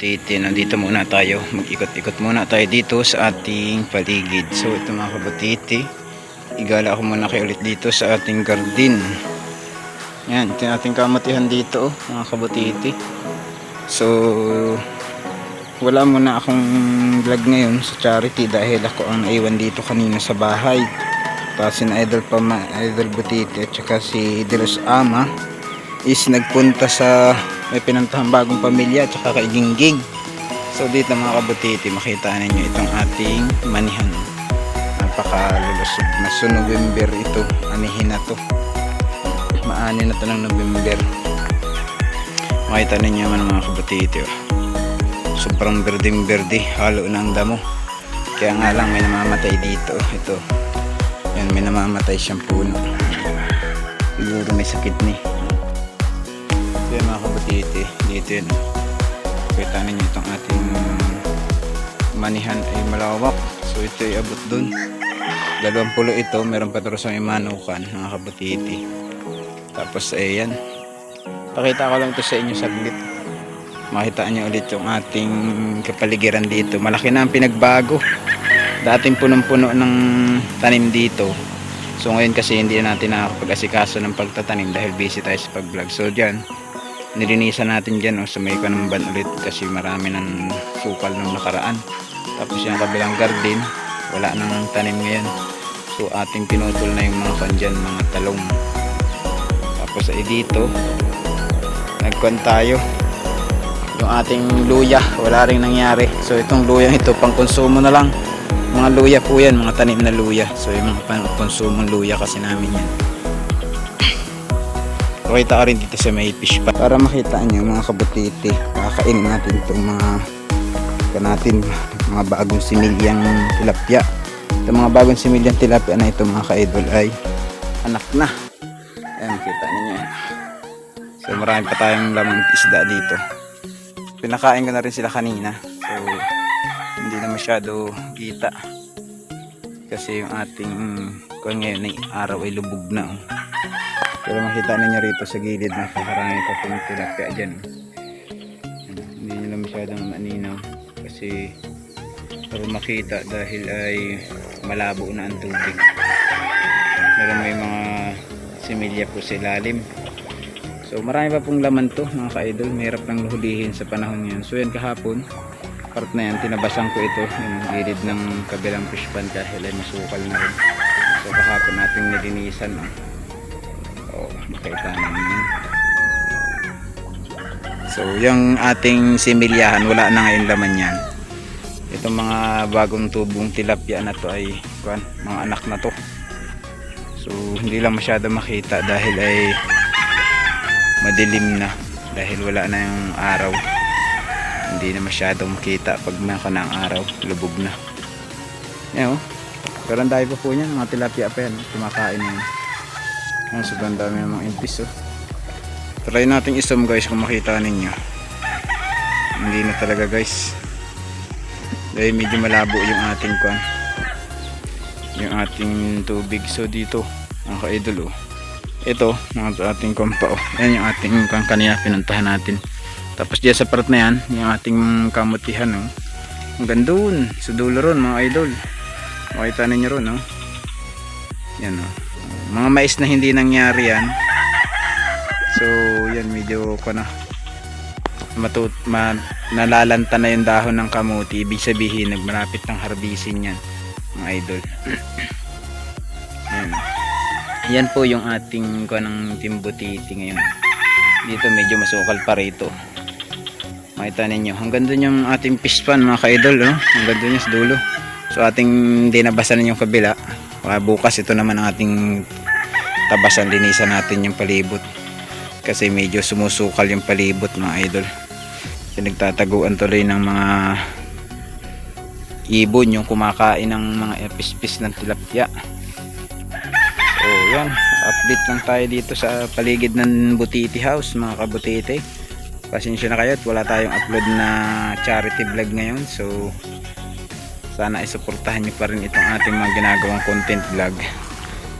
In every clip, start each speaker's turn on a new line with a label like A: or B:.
A: kabutiti, nandito muna tayo. Mag-ikot-ikot muna tayo dito sa ating paligid. So ito mga kabutiti, igala ako muna kayo ulit dito sa ating garden. Yan, ito ating kamatihan dito, oh, mga kabutiti. So, wala muna akong vlog ngayon sa charity dahil ako ang naiwan dito kanina sa bahay. Tapos si Idol pa Idol Butiti at saka si Dilos Ama is nagpunta sa may pinuntahan bagong pamilya at saka kay Gingging. So dito mga kabutiti makita ninyo itong ating manihan. Napakalulusog na so November ito. Anihin na to. Maani na to ng November. Makita ninyo naman mga kabutiti. Oh. Sobrang berdeng berde. Halo na ang damo. Kaya nga lang may namamatay dito. Ito. Yan may namamatay siyang puno. Siguro may sakit ni. Yun. Kita ninyo itong ating manihan ay malawak. So ito ay abot dun. Dalawang pulo ito. Meron pa sa may manukan. Mga kabutiti. Tapos ay yan. Pakita ko lang ito sa inyo saglit. Makita niyo ulit yung ating kapaligiran dito. Malaki na ang pinagbago. Dating punong-puno ng tanim dito. So ngayon kasi hindi na natin nakakapag-asikaso ng pagtatanim dahil busy tayo sa pag-vlog. So dyan, nilinisan natin dyan oh, sa may kanamban ulit kasi marami ng sukal nung nakaraan. Tapos yung kabilang garden, wala nang tanim ngayon. So ating pinutol na yung mga kandyan, mga talong. Tapos ay dito, nagkon tayo yung ating luya wala rin nangyari so itong luya ito pang konsumo na lang mga luya po yan mga tanim na luya so yung mga pang konsumong luya kasi namin yan pakita ko rin dito sa may fish pa para makita nyo mga kabutiti kakainin natin itong mga ka natin mga bagong similyang tilapia. Itong mga bagong similyang tilapia na ito mga ka-idol ay anak na. Ayan kita ninyo. So marami pa tayong lamang isda dito. Pinakain ko na rin sila kanina. So hindi na masyado kita. Kasi yung ating kung ngayon ay araw ay lubog na oh. Pero makita ninyo rito sa gilid nakakarami pa pong tilapia dyan hindi nila masyadong maninaw kasi pero makita dahil ay malabo na ang tubig pero may mga similya po sa ilalim So marami pa pong laman to mga ka-idol. Mahirap lang hulihin sa panahon ngayon. So yan kahapon, part na yan, tinabasan ko ito yung gilid ng kabilang fish pan dahil ay masukal na rin. So kahapon nating nilinisan. Oh makita namin. So yung ating similyahan, wala na ngayon laman yan. Itong mga bagong tubong tilapia na to ay kuan, mga anak na to. So hindi lang masyado makita dahil ay madilim na. Dahil wala na yung araw. Hindi na masyadong makita pag maka na ang araw. Lubog na. Yan o pero ang dami pa po niyan mga tilapia pa yan. Kumakain yan yan sobrang dami ng mga impis oh. try natin isom guys kung makita ninyo hindi na talaga guys dahil medyo malabo yung ating kwan yung ating tubig so dito ang ka-idol oh ito mga ating kompa oh. yan yung ating kang kanina pinuntahan natin tapos dyan sa part na yan yung ating kamutihan oh. hanggang doon sa dulo ron mga idol makita ninyo ron oh. yan oh. Mga mais na hindi nangyari yan. So yan medyo ko na. Matut ma, nalalanta na yung dahon ng kamuti. Ibig sabihin nagmalapit ng harbisin yan mga idol. Yan yan po yung ating kanang timbutiti ngayon. Dito medyo masukal pa rito. Makita ninyo. Hanggang dun yung ating fish pan mga ka-idol oh. hanggang dun yung sa dulo. So ating dinabasan yung kabila uh, bukas ito naman ang ating tabasan linisan natin yung palibot kasi medyo sumusukal yung palibot mga idol pinagtataguan tuloy ng mga ibon yung kumakain ng mga epis-pis ng tilapia So yan, update lang tayo dito sa paligid ng Butiti House mga kabutiti. Pasensya na kayo at wala tayong upload na charity vlog ngayon. So sana isuportahan nyo pa rin itong ating mga ginagawang content vlog.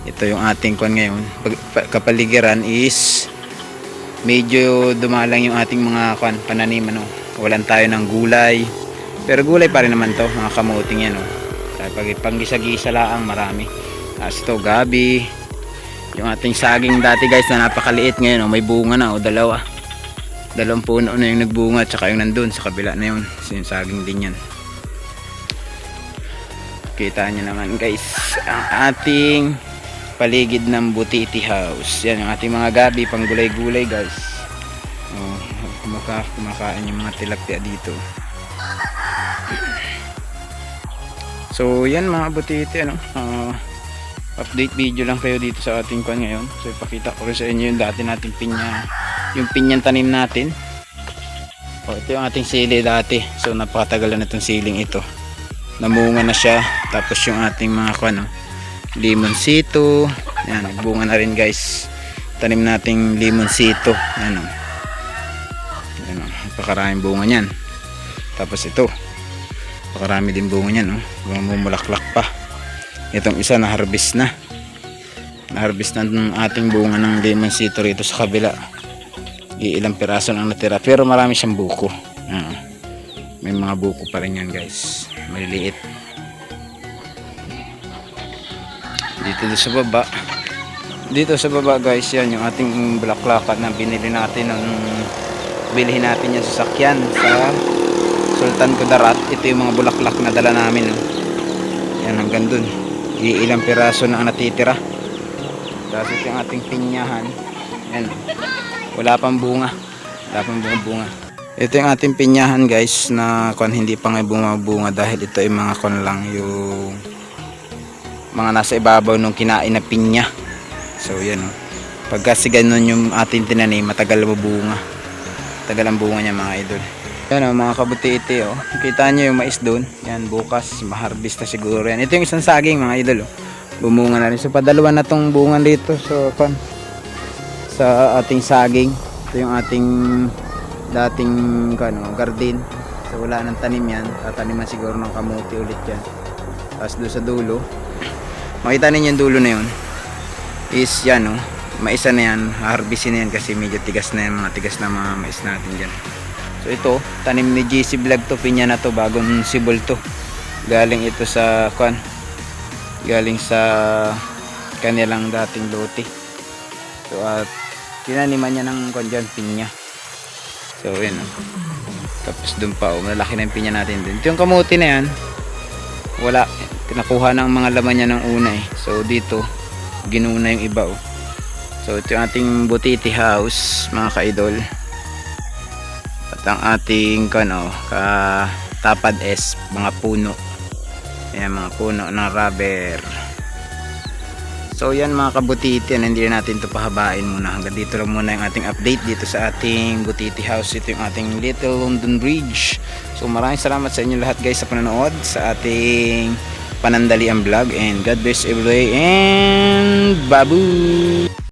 A: Ito yung ating kon ngayon. Kapaligiran is medyo dumalang yung ating mga kwan, pananim ano, walan tayo ng gulay. Pero gulay pa rin naman to, mga kamuting yan. Oh. Kaya pag panggisa-gisa lang, marami. Tapos to, gabi. Yung ating saging dati guys na napakaliit ngayon, oh, may bunga na, o dalawa. Dalawang puno na yung nagbunga, tsaka yung nandun sa kabila na yun. So, yung saging din yan. Kita nyo naman guys, ang ating paligid ng Butiti House. Yan yung ating mga gabi, pang gulay-gulay guys. Oh, kumaka, kumakain yung mga tilapia dito. So, yan mga Butiti, ano, ah, update video lang kayo dito sa ating kwan ngayon. So, ipakita ko rin sa inyo yung dati nating pinya, yung pinyang tanim natin. Oh, ito yung ating sili dati. So, napakatagal na itong siling ito. Namunga na siya. Tapos yung ating mga kwan, oh, limonsito. Yan, nagbunga na rin guys. Tanim nating limonsito. Yan, oh. Yan, oh. Bunga niyan. Tapos ito. Napakarami din bunga niyan, oh. Bumulaklak pa. Itong isa na harvest na. Na-harvest na ng ating bunga ng limonsito rito sa kabila. Iilang piraso lang natira. Pero marami siyang buko. Yan. May mga buko pa rin yan guys. Maliliit. Dito sa baba. Dito sa baba guys, yan yung ating bulaklakan na binili natin nung bilhin natin yung sasakyan sa Sultan Kudarat. Ito yung mga bulaklak na dala namin. No? Yan hanggang dun. Iilang piraso na ang natitira. Tapos ito yung ating pinyahan. Yan. Wala pang bunga. Wala pang bunga bunga. Ito yung ating pinyahan guys na kon hindi pa nga bumabunga dahil ito ay mga kon lang yung mga nasa ibabaw nung kinain na pinya. So yan oh. Pag kasi ganun yung ating tinanim, matagal mabunga. Tagal ang bunga niya mga idol. Yan oh, mga kabutiiti oh. Kita nyo yung mais doon. Yan bukas, maharbis na siguro yan. Ito yung isang saging mga idol oh. Bumunga na rin. So padalawa na tong bunga dito. So kon sa ating saging. Ito yung ating dating ano, garden. So wala nang tanim yan. Tataniman siguro ng kamuti ulit yan. Tapos doon sa dulo, makita ninyo yung dulo na yun. Is yan oh. Maisa na yan. Harvestin na yan kasi medyo tigas na yan. Mga tigas na mga mais natin dyan. So ito tanim ni GC Vlog to. Pinya na to. Bagong sibol to. Galing ito sa kwan galing sa kanilang dating lote. So at tinaniman niya ng kwan dyan pinya. So yun oh. tapos dun pa oh. Malaki na yung pinya natin dun. Ito yung kamuti na yan wala. Nakuha ng mga laman niya ng una eh. So dito ginuna yung iba oh. so ito yung ating butiti house mga kaidol. At ang ating kano ka tapad S mga puno. Ayan mga puno ng rubber. So yan mga kabutiti ano, hindi na natin ito pahabain muna. Hanggang dito lang muna yung ating update dito sa ating butiti house. Ito yung ating little London Bridge so maraming salamat sa inyo lahat guys sa panonood sa ating panandali ang vlog. And God bless every and babu